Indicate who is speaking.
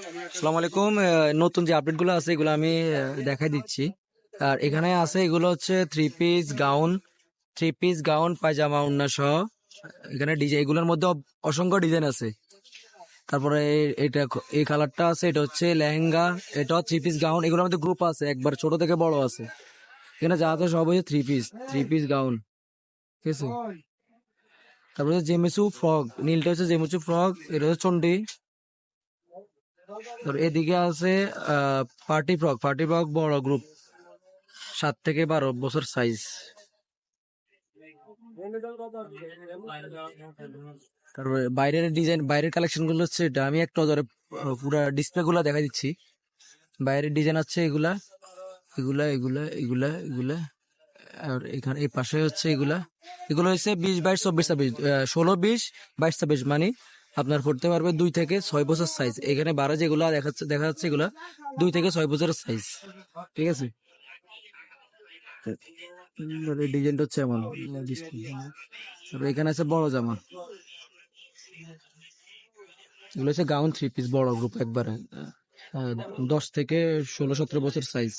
Speaker 1: আসসালামু আলাইকুম। নতুন যে আপডেটগুলো আছে, এগুলো আমি দেখাই দিচ্ছি। আর এখানে আছে, এগুলো হচ্ছে three piece gown three piece gown pyjama, উন্না সহ। এখানে ডিজাইন এগুলোর মধ্যে অসংখ্য ডিজাইন আছে। তারপরে এটা এই কালারটা আছে, এটা হচ্ছে লেহেঙ্গা, এটা থ্রি পিস গাউন এগুলোর মধ্যে গ্রুপ আছে, একবার ছোট থেকে বড় আছে। এখানে যা আছে সব হচ্ছে three piece three piece gown ঠিক আছে? তারপরে জেমেসু ফ্রক নীলটা হচ্ছে জেমেসু ফ্রক এটা হচ্ছে চন্ডি এদিকে আছে পার্টি ফ্রক পার্টি ফ্রক বড় গ্রুপ সাত থেকে বারো বছর সাইজ তারপরে বাইরের ডিজাইন বাইরের কালেকশনগুলো হচ্ছে এটা। আমি একটা ধরে পুরা ডিসপ্লে গুলা দেখা দিচ্ছি। বাইরের ডিজাইন আছে এগুলা। এগুলা এগুলা এগুলা এগুলা। আর এখানে, এই পাশে হচ্ছে এগুলা। এগুলো হচ্ছে বিশ বাইশ চব্বিশ ছাব্বিশ ষোলো বিশ বাইশ ছাব্বিশ। মানে আপনার পড়তে পারবে দুই থেকে ছয় বছর সাইজ এখানে বারো যেগুলা দেখাচ্ছে দেখা যাচ্ছে এগুলা, দুই থেকে ছয় বছরের সাইজ ঠিক আছে? ডিজাইনটা হচ্ছে এমন তারপরে এখানে আছে বড় জামা। এগুলো হচ্ছে গাউন থ্রি পিস বড় গ্রুপ একবারে। দশ থেকে ষোলো, সতেরো বছর সাইজ